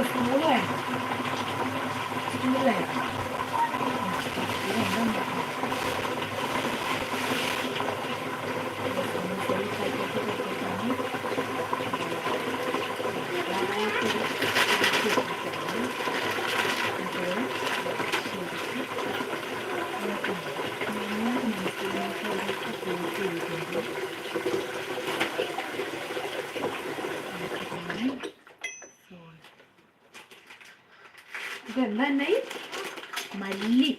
我出来出来 എന്നായി മല്ലി.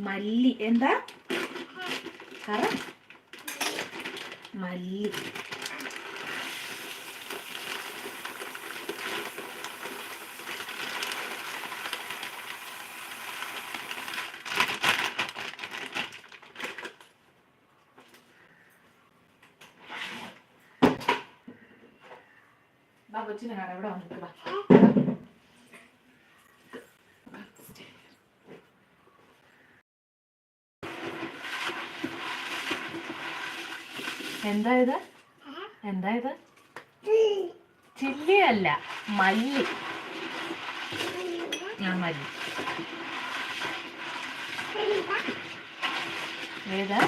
മല്ലി. എന്താ? കറ മല്ലി. കൊച്ചിനെ കാണാം. ഇവിടെ വന്നിട്ട് ബാ. എന്താ ഇത് എന്താ ഇത് ചില്ലിയല്ല മല്ലി. ആ മല്ലി. ഏതാ?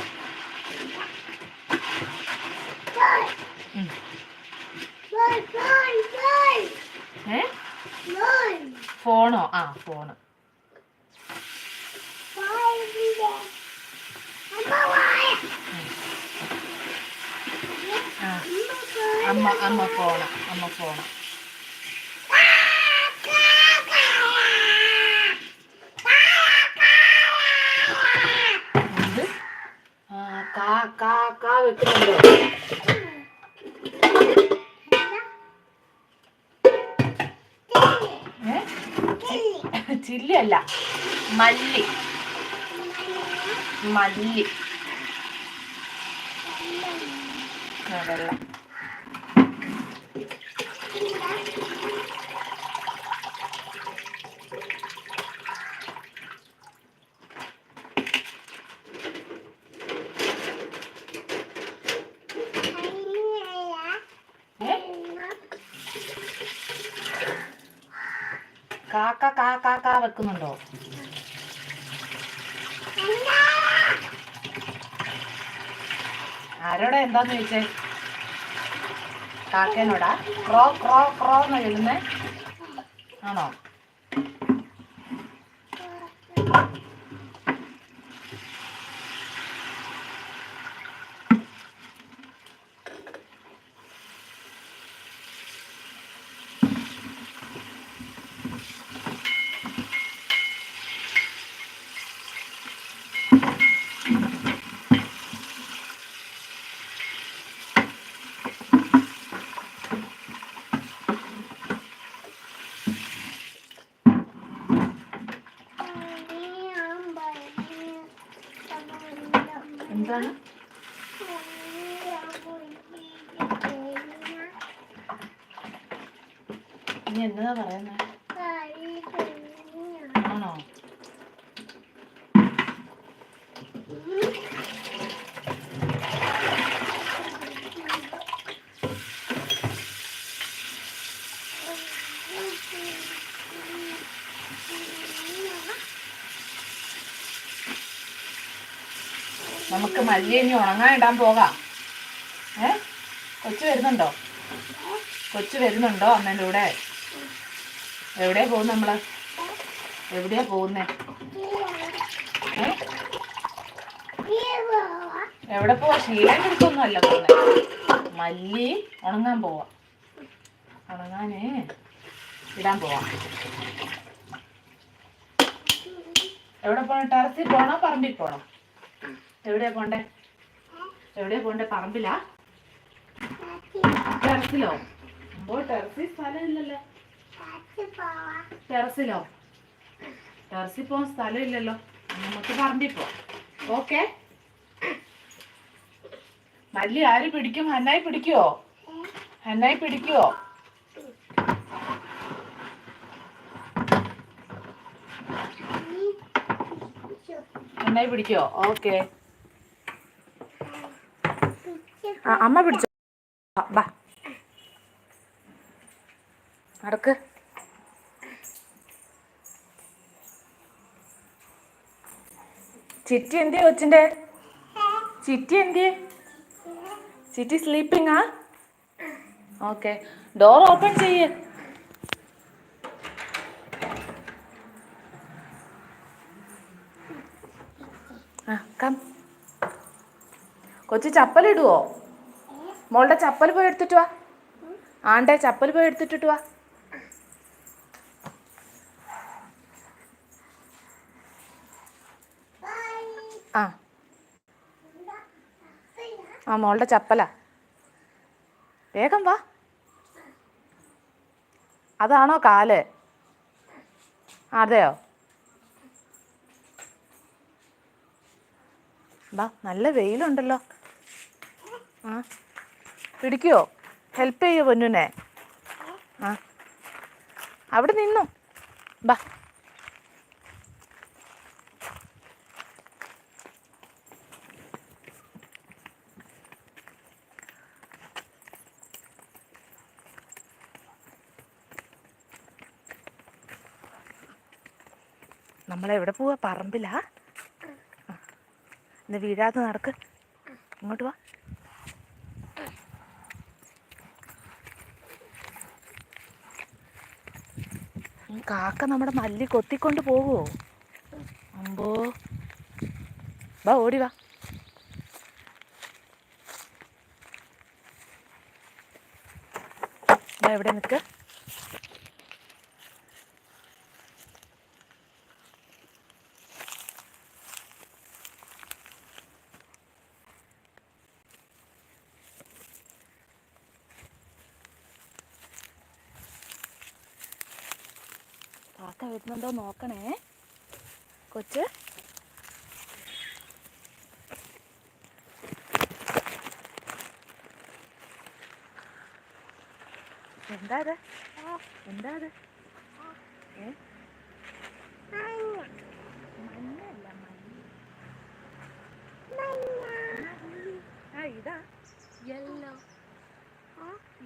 ഫോണോ? ആ ഫോണ്. അമ്മ പോണ അമ്മ പോണ കാ കാ കാ വെക്കുന്നുണ്ടോ. ചില്ലി അല്ല മല്ലി. മല്ലി. വെള്ളം ഏ കാക്ക കാ കാ കാ വെക്കുന്നുണ്ടോ? ആരോടാ എന്താന്ന് ചോദിച്ചേ? കാക്കേനോടാ? ക്രോ ക്രോ ക്രോ എന്ന് എഴുതുന്നേ? ആണോ? എന്താണ്? ഇനി എന്നതാ പറയുന്നേ ആണോ നമുക്ക് മല്ലി ഇനി ഉണങ്ങാൻ ഇടാൻ പോകാം. ഏ? കൊച്ചു വരുന്നുണ്ടോ? കൊച്ചു വരുന്നുണ്ടോ അമ്മേന്റെ കൂടെ? എവിടെയാ പോകുന്നത് നമ്മൾ? എവിടെയാ പോകുന്നേ? എവിടെ പോവാ? ശീലം പിടിക്കൊന്നും അല്ല പോകുന്നേ മല്ലി ഉണങ്ങാൻ പോവാ. ഉണങ്ങാനേ ഇടാൻ പോവാ. എവിടെ പോണ? ടെറസിൽ പോണോ? പറമ്പിൽ പോണോ? എവിടെയാ പോണ്ടേ? എവിടെയാ പോണ്ടേ? പറമ്പിലാ? ടെറസിലോ? അപ്പോ ടെറസിൽ സ്ഥലമില്ലല്ലോ. ടെറസിലോ? ടെറസിൽ പോകാൻ സ്ഥലമില്ലല്ലോ. നമുക്ക് പറമ്പിൽ പോവാം. ഓക്കെ? മല്ലി ആര് പിടിക്കും? ഹന്നായി പിടിക്കുവോ? ഹന്നായി പിടിക്കുവോ? ഹന്നായി പിടിക്കുവോ? ഓക്കെ. അമ്മ പിടിച്ചു. വാ. നടക്ക്. ചിറ്റി എന്തി കൊച്ചിന്റെ ചിറ്റി എന്തി ചിറ്റി സ്ലീപ്പിംഗ് ആ? ഓക്കെ. ഡോർ ഓപ്പൺ ചെയ്യേ. ആ കം കൊച്ചു ചപ്പലിടുവോ? മോളുടെ ചപ്പൽ പോയി എടുത്തിട്ട് വാ. ആണ്ടെ ചപ്പൽ പോയി എടുത്തിട്ടിട്ട് വാ. ആ. ആ മോളുടെ ചപ്പലാ. വേഗം വാ. അതാണോ കാൽ? അതെയോ? വാ നല്ല വെയിലുണ്ടല്ലോ. ആ. പിടിക്കുവോ ഹെൽപ്പ് ചെയ്യോ പൊന്നുനെ. ആ. അവിടെ നിന്നു. ബാ. നമ്മളെവിടെ പോവാ? പറമ്പിലാ. ഇന്ന് വീഴാതെ നടക്ക്. ഇങ്ങോട്ട് വാ. കാക്ക നമ്മുടെ മല്ലി കൊത്തിക്കൊണ്ട് പോകുമോ അമ്പോ. വാ ഓടി വാ. എവിടെ നിൽക്ക് കാക്ക വരുന്നുണ്ടോ നോക്കണേ. കൊച്ച്. എന്താ അത് എന്താ അത് ഏ? മഞ്ഞല്ല മഞ്ഞ ആ ഇതാ. യെല്ലോ.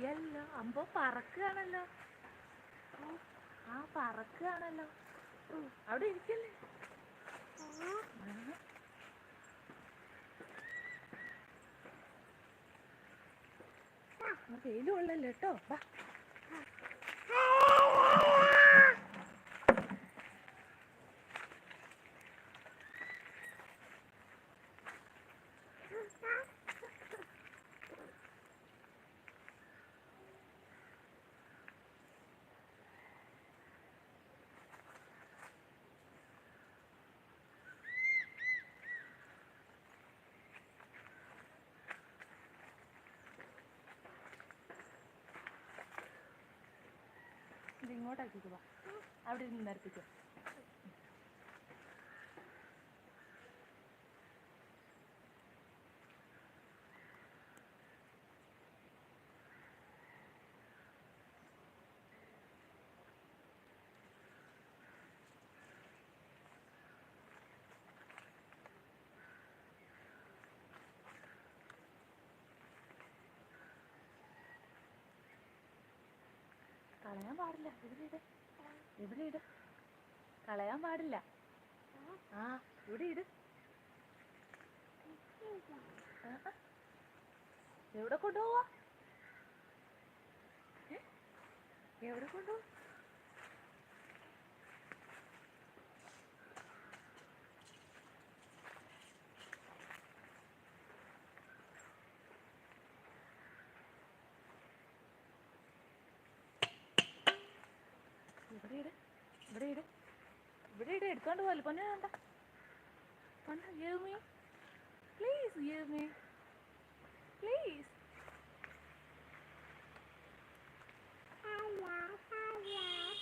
യെല്ലോ. അമ്പോ പറക്കുകയാണല്ലോ. ആ പറക്കുകയാണല്ലോ. അവിടെ ഇരിക്കല്ലേ? വെയിലും ഉള്ളല്ലോ കേട്ടോ വാ. ഇത് ഇങ്ങോട്ടാക്കിക്ക് വാ. അവിടെ ഇരുന്ന് നിരപ്പിക്കോ. കളയാൻ പാടില്ല. ഇവിടെ ഇട്. ഇവിടെ ഇട്. കളയാൻ പാടില്ല. ആ ഇവിടെ ഇട്. എവിടെ കൊണ്ടുപോവാ? എവിടെ കൊണ്ടുപോവാ? ഇവിടെ ഇട് ഇവിടെ ഇട് ഇവിടെ ഇട് എടുക്കാണ്ട് പോലെ പൊന്നെ വേണ്ട. പൊന്നെ give me please give me please.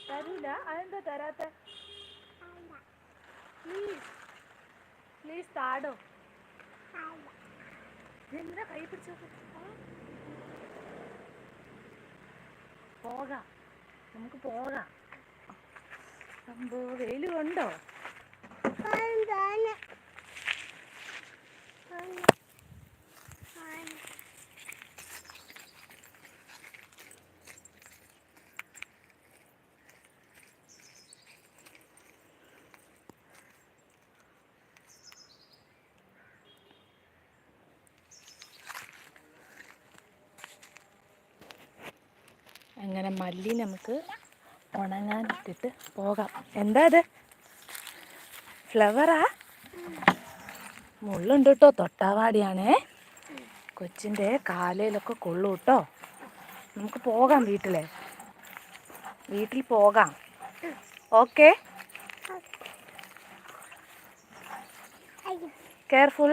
തരൂല. അതെന്താ തരാത്ത? പ്ലീസ് പ്ലീസ് താടോ. എന്തിനാ കൈ പിടിച്ചോ പോകാം. നമുക്ക് പോകാം. അമ്പോ വെയിൽ കൊണ്ടോ? അങ്ങനെ മല്ലി നമുക്ക് ഉണങ്ങാൻ ഇട്ടിട്ട് പോകാം. എന്താ ഇത്? ഫ്ലവറാ മുള്ളുണ്ട് കേട്ടോ തൊട്ടാവാടിയാണേ. കൊച്ചിന്റെ കാലയിലൊക്കെ കൊള്ളു കേട്ടോ. നമുക്ക് പോകാം വീട്ടിലെ. വീട്ടിൽ പോകാം. ഓക്കെ കെയർഫുൾ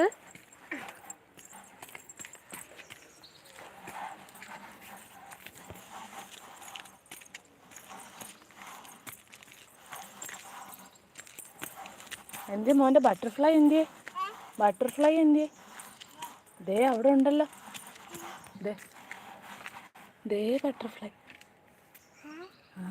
എന്ത് മോന്റെ ബട്ടർഫ്ലൈ എന്തിയേ ബട്ടർഫ്ലൈ എന്തിയേ ദേ അവിടെ ഉണ്ടല്ലോ. ദേ. ദേ ബട്ടർഫ്ലൈ ആ.